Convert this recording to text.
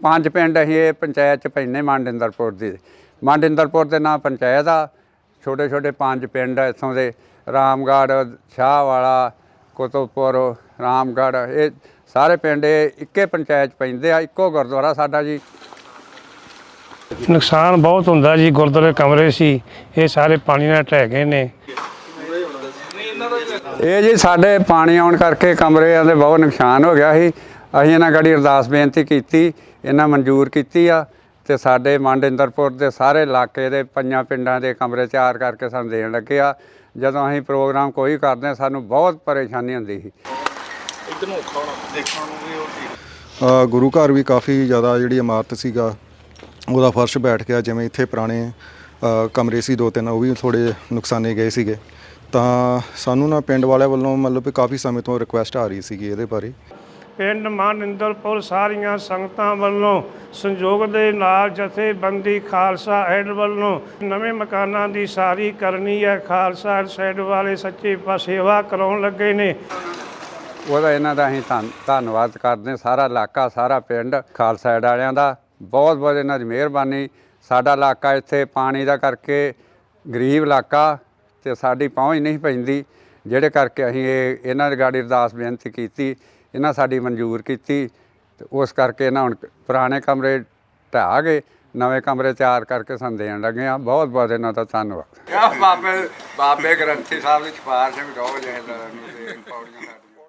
ਪੰਜ ਪਿੰਡ ਅਸੀਂ ਇਹ ਪੰਚਾਇਤ ਚ ਪੈਂਦੇ ਮੰਡਿੰਦਰਪੁਰ ਦੀ। ਮੰਡਿੰਦਰਪੁਰ ਦੇ ਨਾਂ ਪੰਚਾਇਤ ਆ। ਛੋਟੇ ਛੋਟੇ ਪੰਜ ਪਿੰਡ ਇੱਥੋਂ ਦੇ। ਰਾਮਗੜ੍ਹ ਸ਼ਾਹਵਾਲਾ ਕੁਤਬਪੁਰ ਰਾਮਗੜ੍ਹ ਇਹ ਸਾਰੇ ਪਿੰਡ ਇਹ ਇੱਕੇ ਪੰਚਾਇਤ 'ਚ ਪੈਂਦੇ ਆ। ਇੱਕੋ ਗੁਰਦੁਆਰਾ ਸਾਡਾ ਜੀ। ਨੁਕਸਾਨ ਬਹੁਤ ਹੁੰਦਾ ਜੀ ਗੁਰਦੁਆਰੇ ਕਮਰੇ ਸੀ ਇਹ ਸਾਰੇ ਪਾਣੀ ਨਾਲ ਢਹਿ ਗਏ ਨੇ। ਇਹ ਜੀ ਸਾਡੇ ਪਾਣੀ ਆਉਣ ਕਰਕੇ ਕਮਰਿਆਂ ਦੇ ਬਹੁਤ ਨੁਕਸਾਨ ਹੋ ਗਿਆ ਸੀ। ਅਸੀਂ ਇਹਨਾਂ ਗੜੀ ਅਰਦਾਸ ਬੇਨਤੀ ਕੀਤੀ ਇਹਨਾਂ ਮਨਜ਼ੂਰ ਕੀਤੀ ਆ ਤੇ ਸਾਡੇ ਮੰਡਿੰਦਰਪੁਰ ਦੇ ਸਾਰੇ ਇਲਾਕੇ ਦੇ ਪੰਜਾਂ ਪਿੰਡਾਂ ਦੇ ਕਮਰੇ ਤਿਆਰ ਕਰਕੇ ਸਾਨੂੰ ਦੇਣ ਲੱਗੇ ਆ। ਜਦੋਂ ਅਸੀਂ ਪ੍ਰੋਗਰਾਮ ਕੋਈ ਕਰਦੇ ਹਾਂ, ਸਾਨੂੰ ਬਹੁਤ ਪਰੇਸ਼ਾਨੀ ਹੁੰਦੀ ਸੀ। ਗੁਰੂ ਘਰ ਵੀ ਕਾਫੀ ਜ਼ਿਆਦਾ ਜਿਹੜੀ ਇਮਾਰਤ ਸੀਗਾ ਉਹਦਾ ਫਰਸ਼ ਬੈਠ ਗਿਆ ਜਿਵੇਂ ਇੱਥੇ ਪੁਰਾਣੇ ਕਮਰੇ ਸੀ ਦੋ ਤਿੰਨ ਉਹ ਵੀ ਥੋੜੇ ਨੁਕਸਾਨੇ ਗਏ ਸੀਗੇ। ਤਾਂ ਸਾਨੂੰ ਨਾ ਪਿੰਡ ਵਾਲਿਆਂ ਵੱਲੋਂ ਮਤਲਬ ਕਿ ਕਾਫੀ ਸਮੇਂ ਤੋਂ ਰਿਕੁਐਸਟ ਆ ਰਹੀ ਸੀਗੀ ਇਹਦੇ ਬਾਰੇ। ਪਿੰਡ ਮਾਨਿੰਦਰਪੁਰ ਸਾਰੀਆਂ ਸੰਗਤਾਂ ਵੱਲੋਂ ਸੰਯੋਗ ਦੇ ਨਾਲ ਜਥੇਬੰਦੀ ਖਾਲਸਾ ਐਡ ਵੱਲੋਂ ਨਵੇਂ ਮਕਾਨਾਂ ਦੀ ਸਾਰੀ ਕਰਨੀ ਹੈ। ਖਾਲਸਾ ਸਾਈਡ ਵਾਲੇ ਸੱਚੇ ਸੇਵਾ ਕਰਾਉਣ ਲੱਗੇ ਨੇ। ਉਹਦਾ ਇਹਨਾਂ ਦਾ ਅਸੀਂ ਧੰਨ- ਧੰਨਵਾਦ ਕਰਦੇ ਸਾਰਾ ਇਲਾਕਾ, ਸਾਰਾ ਪਿੰਡ ਖਾਲਸਾ ਐਡ ਵਾਲਿਆਂ ਦਾ। ਬਹੁਤ ਬਹੁਤ ਇਹਨਾਂ ਦੀ ਮਿਹਰਬਾਨੀ। ਸਾਡਾ ਇਲਾਕਾ ਇੱਥੇ ਪਾਣੀ ਦਾ ਕਰਕੇ ਗਰੀਬ ਇਲਾਕਾ ਤੇ ਸਾਡੀ ਪਹੁੰਚ ਨਹੀਂ ਪੈਂਦੀ। ਜਿਹੜੇ ਕਰਕੇ ਅਸੀਂ ਇਹ ਇਹਨਾਂ ਦੀ ਗਾੜੀ ਅਰਦਾਸ ਬੇਨਤੀ ਕੀਤੀ ਇਹਨਾਂ ਸਾਡੀ ਮਨਜ਼ੂਰ ਕੀਤੀ ਤੇ ਉਸ ਕਰਕੇ ਇਹਨਾਂ ਹੁਣ ਪੁਰਾਣੇ ਕਮਰੇ ਢਾਹ ਗਏ, ਨਵੇਂ ਕਮਰੇ ਤਿਆਰ ਕਰਕੇ ਸਾਨੂੰ ਦੇਣ ਲੱਗੇ ਆ ਬਹੁਤ ਬਹੁਤ ਇਹਨਾਂ ਦਾ ਧੰਨਵਾਦ। ਬਾਬੇ ਬਾਬੇ ਗ੍ਰੰਥੀ ਸਾਹਿਬ ਦੀ ਸਿਫਾਰਿਸ਼ ਵੀ ਕਹੋ ਜਿਹੇ ਪੌੜੀਆਂ